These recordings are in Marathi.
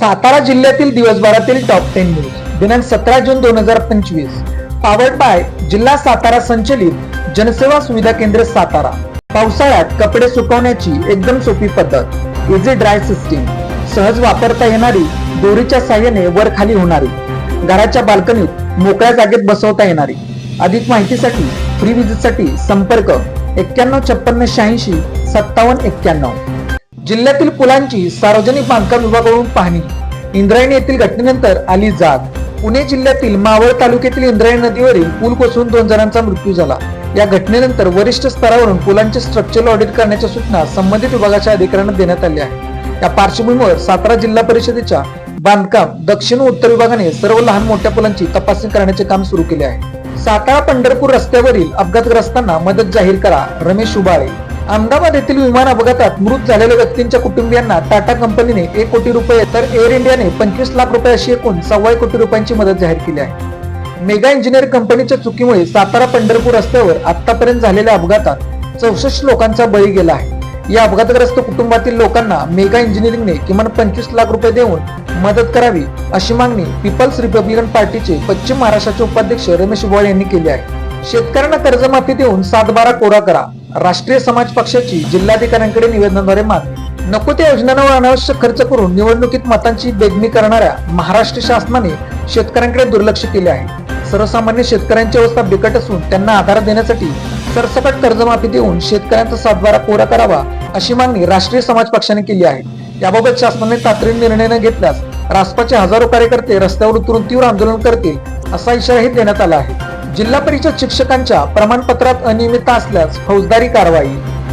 सातारा जिल्ह्यातील दिवसभरातील टॉप टेन न्यूज दिनांक सतरा जून दोन हजार पंचवीस. पावर्ड बाय जिल्हा सातारा संचलित जनसेवा सुविधा केंद्र सातारा. पावसाळ्यात कपडे सुकवण्याची एकदम सोपी पद्धत. इझी ड्राय सिस्टीम सहज वापरता येणारी दोरीच्या साह्याने वर खाली होणारी. घराच्या बाल्कनीत मोकळ्या जागेत बसवता येणारी. अधिक माहितीसाठी फ्री विजिटसाठी संपर्क एक्क्याण्णव छप्पन्न शहाऐंशी सत्तावन्न एक्क्याण्णव. जिल्ह्यातील पुलांची सार्वजनिक बांधकाम विभागाकडून पाहणी. इंद्रायणी येथील घटनेनंतर आली जाग. पुणे जिल्ह्यातील मावळ तालुक्यातील इंद्रायणी नदीवरील पूल कोसळून दोन जणांचा मृत्यू झाला. या घटनेनंतर वरिष्ठ स्तरावरून पुलांचे स्ट्रक्चरल ऑडिट करण्याच्या सूचना संबंधित विभागाच्या अधिकाऱ्यांना देण्यात आल्या आहेत. या पार्श्वभूमीवर सातारा जिल्हा परिषदेच्या बांधकाम दक्षिण उत्तर विभागाने सर्व लहान मोठ्या पुलांची तपासणी करण्याचे काम सुरू केले आहे. सातारा पंढरपूर रस्त्यावरील अपघातग्रस्तांना मदत जाहीर करा. रमेश उबाळे. अहमदाबाद येथील विमान अपघातात मृत झालेल्या व्यक्तींच्या कुटुंबियांना टाटा कंपनीने एक कोटी रुपये तर एअर इंडियाने पंचवीस लाख रुपये अशी एकूण सव्वा कोटी रुपयांची मदत जाहीर केली आहे. मेगा इंजिनियर कंपनीच्या चुकीमुळे सातारा पंढरपूर रस्त्यावर आतापर्यंत झालेल्या अपघातात चौसष्ट लोकांचा बळी गेला आहे. या अपघातग्रस्त कुटुंबातील लोकांना मेगा इंजिनिअरिंगने किमान पंचवीस लाख रुपये देऊन मदत करावी अशी मागणी पीपल्स रिपब्लिकन पार्टीचे पश्चिम महाराष्ट्राचे उपाध्यक्ष रमेश बोळ यांनी केली आहे. शेतकऱ्यांना कर्जमाफी देऊन सातबारा कोरा करा. राष्ट्रीय समाज पक्षाची जिल्हाधिकाऱ्यांकडे निवेदनाद्वारे मागणी. नको त्या योजनांवर अनावश्यक खर्च करून निवडणुकीत मतांची बेगमी करणाऱ्या महाराष्ट्र शासनाने शेतकऱ्यांकडे दुर्लक्ष केले आहे. सर्वसामान्य शेतकऱ्यांची अवस्था बिकट असून त्यांना आधार देण्यासाठी सरसकट कर्जमाफी देऊन शेतकऱ्यांचा सातबारा कोरा करावा अशी मागणी राष्ट्रीय समाज पक्षाने केली आहे. याबाबत शासनाने तातडीने निर्णय न घेतल्यास रासपाचे हजारो कार्यकर्ते रस्त्यावर उतरून तीव्र आंदोलन करतील असा इशाराही देण्यात आला आहे. जिल्हा परिषद शिक्षकांच्या प्रमाणपत्रात अनियमितता असल्यास फौजदारी कारवाई.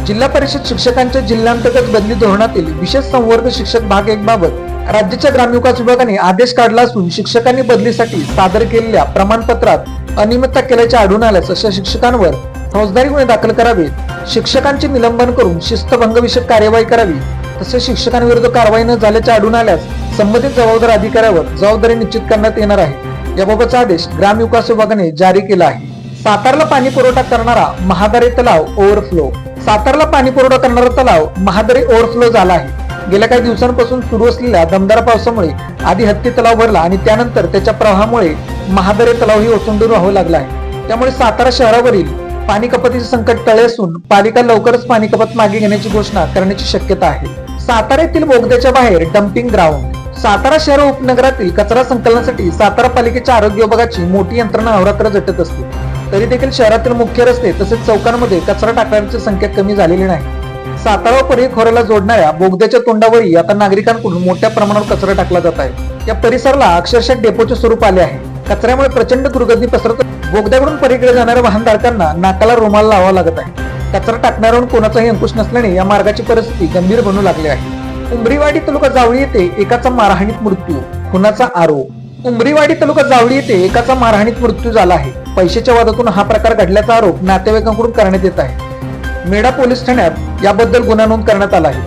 जिल्हा परिषद शिक्षकांच्या जिल्ह्यांतर्गत बदली धोरणातील विशेष संवर्ग शिक्षक भाग एक बाबत राज्याच्या ग्रामविकास विभागाने आदेश काढला असून शिक्षकांनी बदलीसाठी सादर केलेल्या प्रमाणपत्रात अनियमितता केल्याचे आढळून आल्यास अशा शिक्षकांवर फौजदारी गुन्हे दाखल करावेत. शिक्षकांचे निलंबन करून शिस्तभंगविषयक कार्यवाही करावी. तसेच शिक्षकांविरुद्ध कारवाई न झाल्याचे आढळून आल्यास संबंधित जबाबदार अधिकाऱ्यावर जबाबदारी निश्चित करण्यात येणार आहे. याबाबतचा आदेश ग्रामविकास विभागाने जारी केला आहे. सातारला पाणी पुरवठा करणारा महादारी तलाव ओव्हरफ्लो सातारला पाणी पुरवठा करणारा तलाव महादारी ओव्हरफ्लो झाला आहे. गेल्या काही दिवसांपासून सुरू असलेल्या दमदार पावसामुळे आधी हत्ती तलाव भरला आणि त्यानंतर त्याच्या प्रवाहामुळे महादारी तलाव ही ओसंडून राहू लागला आहे. त्यामुळे सातारा शहरावरील पाणी कपातीचे संकट तळे असून पालिका लवकरच पाणी कपात मागे घेण्याची घोषणा करण्याची शक्यता आहे. सातारा येथील बोगद्याच्या बाहेर डम्पिंग ग्राउंड सातारा शहर उपनगरातील कचरा संकलनासाठी सातारा पालिकेच्या आरोग्य विभागाची मोठी यंत्रणा अवरात्र झटत असते. तरी देखील शहरातील मुख्य रस्ते तसेच चौकांमध्ये कचरा टाकण्याची संख्या कमी झालेली नाही. सातारा परिखोऱ्याला खोऱ्याला जोडणाऱ्या बोगद्याच्या तोंडावरही आता नागरिकांकडून मोठ्या प्रमाणावर कचरा टाकला जात आहे. या परिसराला अक्षरशः डेपोचे स्वरूप आले आहे. कचऱ्यामुळे प्रचंड दुर्गंधी पसरत. बोगद्याकडून परीकडे जाणाऱ्या वाहनधारकांना नाकाला रुमाल लावावा लागत आहे. कचरा टाकणाऱ्यावर कोणाचाही अंकुश नसल्याने या मार्गाची परिस्थिती गंभीर बनू लागली आहे. उमरीवाडी तालुका जावळी येथे एकाचा मारहाणीत मृत्यू. खुनाचा आरोप. उमरीवाडी तालुका जावळी येथे एकाचा मारहाणीत मृत्यू झाला आहे. पैशाच्या वादातून हा प्रकार घडल्याचा आरोप नातेवाईकांकडून करण्यात येत आहे. मेढा पोलीस ठाण्यात याबद्दल गुन्हा नोंद करण्यात आला आहे.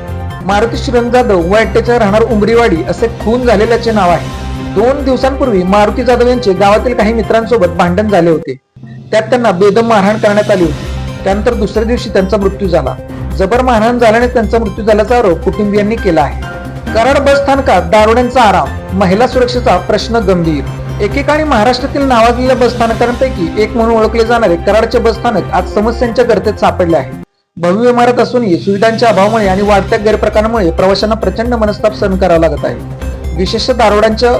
मारुती श्रीरंग जाधव व अट्टेचा राहणार उमरीवाडी असे खून झालेल्याचे नाव आहे. दोन दिवसांपूर्वी मारुती जाधव यांचे गावातील काही मित्रांसोबत भांडण झाले होते. त्यात त्यांना बेदम मारहाण करण्यात आली होती. त्यानंतर दुसऱ्या दिवशी त्यांचा मृत्यू झाला. जबर मारहाण झाल्याने त्यांचा मृत्यू झाल्याचा आरोप कुटुंबियांनी केला आहे. कराड बस स्थानकात दारुड्यांचा आराम महिला सुरक्षेचा प्रश्न गंभीर. एकेकाळी महाराष्ट्रातील नावाजलेल्या बस स्थानकांपैकी एक म्हणून ओळखले जाणारे कराडचे बस स्थानक आज समस्यांच्या गर्तेत सापडले आहे. भव्य इमारत असूनही सुविधांच्या अभावामुळे आणि वाढत्या गैरप्रकारामुळे प्रवाशांना प्रचंड मनस्ताप सहन करावा लागत आहे. विशेषतः दारोड्यांच्या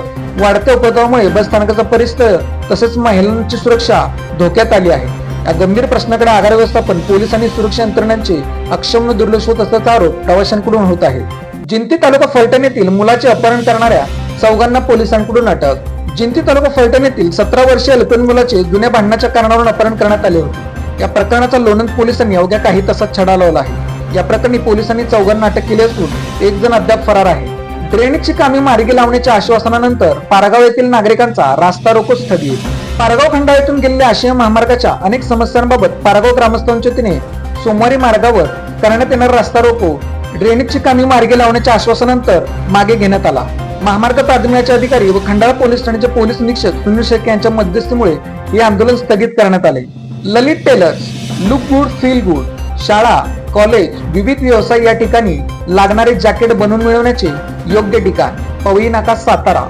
वाढत्या उपद्रवामुळे बस स्थानकाचा परिसर तसेच महिलांची सुरक्षा धोक्यात आली आहे. या गंभीर प्रश्नाकडे आधार व्यवस्थापन पोलीस आणि सुरक्षा यंत्रणांचे अक्षम्य दुर्लक्ष होत असल्याचा आरोप प्रवाशांकडून होत आहे. जिंती तालुका फलटण येथील मुलाचे अपहरण करणाऱ्या चौघांना पोलिसांकडून अटक. जिंती तालुका फलटण येथील सतरा वर्षीय अल्पन मुलाचे जुन्या भांडणाच्या कारणावरून अपहरण करण्यात आले होते. या प्रकरणाचा लोणंद पोलिसांनी अवघ्या काही तासात छडा लावला आहे. या प्रकरणी पोलिसांनी चौघांना अटक केली असून एक जण अद्याप फरार आहे. ड्रेनेजची कामे मार्गी लावण्याच्या आश्वासनानंतर पारगाव येथील नागरिकांचा रास्ता रोको स्थगित पारगाव खंडाळ्यातून गेलेल्या आशिया महामार्गाच्या अनेक समस्यांबाबत पारगाव ग्रामस्थांच्या वतीने सोमवारी मार्गावर करण्यात येणारा रस्ता रोको ड्रेनेजची कामे मार्गे लावण्याच्या आश्वासनानंतर मागे घेण्यात आला. महामार्ग प्राधिकरणाचे अधिकारी व खंडाळा पोलीस ठाण्याचे पोलीस निरीक्षक सुनील शेख यांच्या मध्यस्थीमुळे हे आंदोलन स्थगित करण्यात आले. Lalit tailors look good feel good शाळा कॉलेज विविध व्यवसाय या ठिकाणी लागणारे जॅकेट बनवून मिळवण्याचे योग्य ठिकाण पवई नाका सातारा.